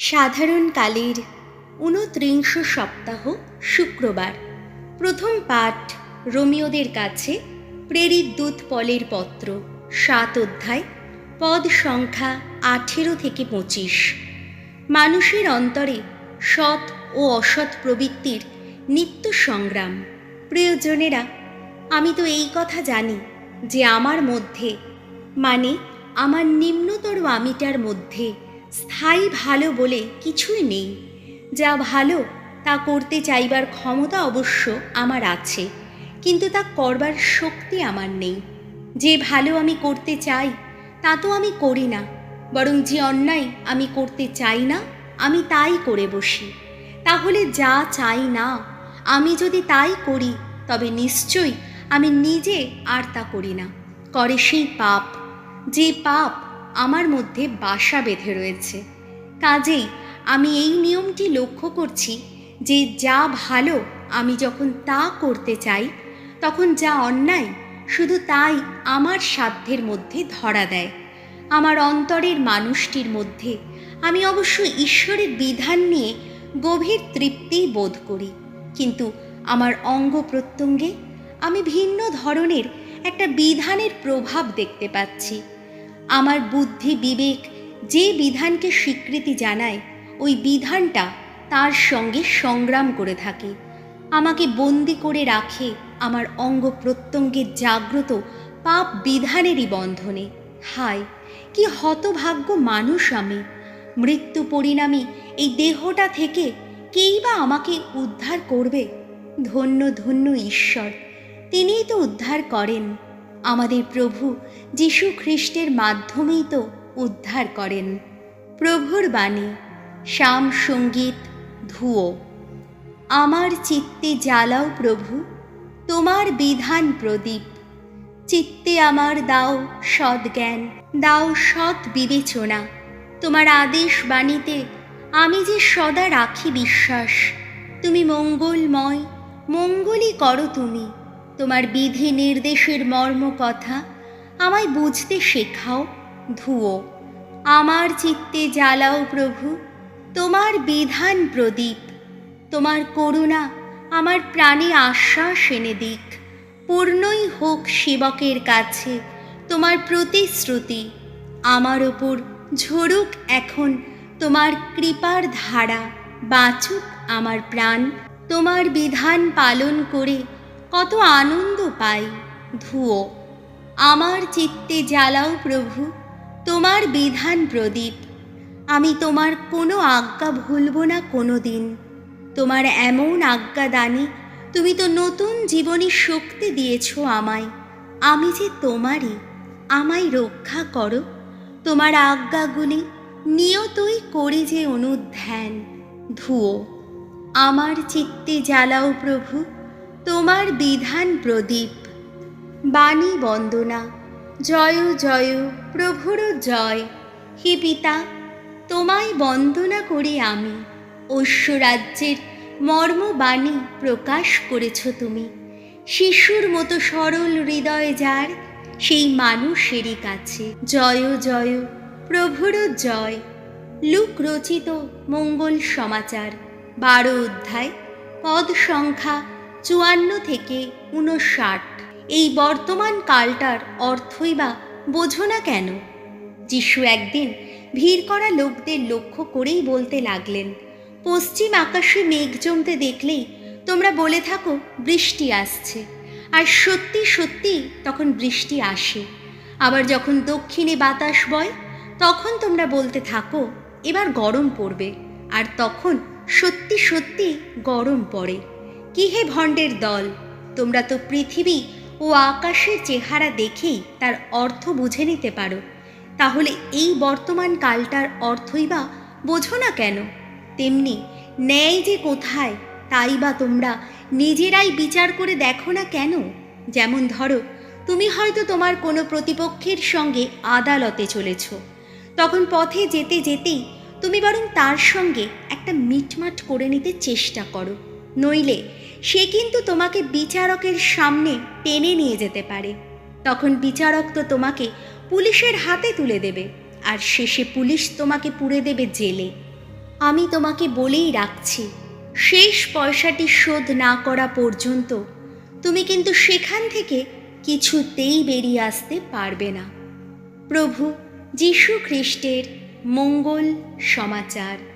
সাধারণকালের ঊনত্রিংশ সপ্তাহ শুক্রবার। প্রথম পাঠ রোমিওদের কাছে প্রেরিত দূত পলের পত্র, সাত অধ্যায়, পদ সংখ্যা আঠেরো থেকে পঁচিশ। মানুষের অন্তরে সৎ ও অসৎ প্রবৃত্তির নিত্য সংগ্রাম। প্রিয়জনেরা, আমি তো এই কথা জানি যে আমার মধ্যে মানে আমার নিম্নতর আমিটার মধ্যে স্থায়ী ভালো বলে কিছুই নেই। যা ভালো, তা করতে চাইবার ক্ষমতা অবশ্য আমার আছে, কিন্তু তা করবার শক্তি আমার নেই। যে ভালো আমি করতে চাই, তা তো আমি করি না, বরং যে অন্যায় আমি করতে চাই না, আমি তাই করে বসি। তাহলে যা চাই না, আমি যদি তাই করি, তবে নিশ্চয়ই আমি নিজে আর তা করি না। করে সেই পাপ, যে পাপ আমার মধ্যে বাসা বেঁধে রয়েছে। কাজেই আমি এই নিয়মটি লক্ষ্য করছি যে যা ভালো আমি যখন তা করতে চাই, তখন যা অন্যায় শুধু তাই আমার সাধ্যের মধ্যে ধরা দেয়। আমার অন্তরের মানুষটির মধ্যে আমি অবশ্য ঈশ্বরের বিধান নিয়ে গভীর তৃপ্তি বোধ করি, কিন্তু আমার অঙ্গ প্রত্যঙ্গে আমি ভিন্ন ধরনের একটা বিধানের প্রভাব দেখতে পাচ্ছি। আমার বুদ্ধি বিবেক যে বিধানকে স্বীকৃতি জানায়, ওই বিধানটা তার সঙ্গে সংগ্রাম করে থাকে। আমাকে বন্দি করে রাখে আমার অঙ্গ প্রত্যঙ্গের জাগ্রত পাপ বিধানেরই বন্ধনে। হায়, কি হতভাগ্য মানুষ আমি! মৃত্যু পরিণামী এই দেহটা থেকে কেই বা আমাকে উদ্ধার করবে? ধন্য ধন্য ঈশ্বর, তিনিই তো উদ্ধার করেন। আমাদের প্রভু যীশু খ্রিস্টের মাধ্যমেই তো উদ্ধার করেন। প্রভুর বাণী, শ্যাম সংগীত, ধুয়ো। আমার চিত্তে জ্বালাও প্রভু, তোমার বিধান প্রদীপ। চিত্তে আমার দাও সৎ জ্ঞান দাও সৎ বিবেচনা। তোমার আদেশ বাণীতে আমি যে সদা রাখি বিশ্বাস। তুমি মঙ্গলময়, মঙ্গলই করো তুমি। তোমার বিধি নির্দেশের মর্ম কথা আমায় বুঝতে শেখাও ধুয়ো আমার চিত্তে জ্বালাও প্রভু, তোমার বিধান প্রদীপ। তোমার করুণা আমার প্রাণে আশ্বাস এনে দিক। পূর্ণই হোক সেবকের কাছে তোমার প্রতিশ্রুতি। আমার ওপর ঝরুক এখন তোমার কৃপার ধারা, বাঁচুক আমার প্রাণ। তোমার বিধান পালন করে কত আনন্দ পাই। ধুয়ো আমার চিত্তে জ্বালাও প্রভু, তোমার বিধান প্রদীপ। আমি তোমার কোনো আজ্ঞা ভুলব না কোনো দিন তোমার এমন আজ্ঞা দানে, তুমি তো নতুন জীবনী শক্তি দিয়েছ আমায়। আমি যে তোমারই, আমায় রক্ষা করো। তোমার আজ্ঞাগুলি নিয়তই করি যে অনুধ্যান। ধুয়ো আমার চিত্তে জ্বালাও প্রভু তোমার বিধান প্রদীপ। বাণী বন্দনা, জয় জয়, প্রভুর জয়। হে পিতা, তোমায় বন্দনা করি আমি। ঐশ্বরাজ্যের মর্মবাণী প্রকাশ করেছ তুমি। শিশুর মতো সরল হৃদয় যার, সেই মানুষেরই কাছে। জয় জয়, প্রভুর জয়। লুক রচিত মঙ্গল সমাচার। বারো অধ্যায়, পদ সংখ্যা চুয়ান্ন থেকে উনষাট এই বর্তমান কালটার অর্থই বা বোঝো না কেন? যিশু একদিন ভিড় করা লোকদের লক্ষ্য করেই বলতে লাগলেন, পশ্চিম আকাশে মেঘ জমতে দেখলেই তোমরা বলে থাকো বৃষ্টি আসছে। আর সত্যি সত্যি তখন বৃষ্টি আসে। আবার যখন দক্ষিণে বাতাস বয়, তখন তোমরা বলতে থাকো এবার গরম পড়বে। আর তখন সত্যি সত্যি গরম পড়ে। কি হে ভণ্ডের দল? তোমরা তো পৃথিবী ও আকাশের চেহারা দেখেই তার অর্থ বুঝে নিতে পারো। তাহলে এই বর্তমান কালটার অর্থই বা বোঝো না কেন? তেমনি ন্যায় যে কোথায়, তাই বা তোমরা নিজেরাই বিচার করে দেখো না কেন? যেমন ধরো, তুমি হয়তো তোমার কোনো প্রতিপক্ষের সঙ্গে আদালতে চলেছ। তখন পথে যেতে যেতেই তুমি বরং তার সঙ্গে একটা মিটমাট করে নিতে চেষ্টা করো। নইলে সে কিন্তু তোমাকে বিচারকের সামনে টেনে নিয়ে যেতে পারে। তখন বিচারক তো তোমাকে পুলিশের হাতে তুলে দেবে, আর শেষে পুলিশ তোমাকে পুড়ে দেবে জেলে। আমি তোমাকে বলেই রাখছি, শেষ পয়সাটি শোধ না করা পর্যন্ত তুমি কিন্তু সেখান থেকে কিছুতেই বেরিয়ে আসতে পারবে না। প্রভু যীশু খ্রিস্টের মঙ্গল সমাচার।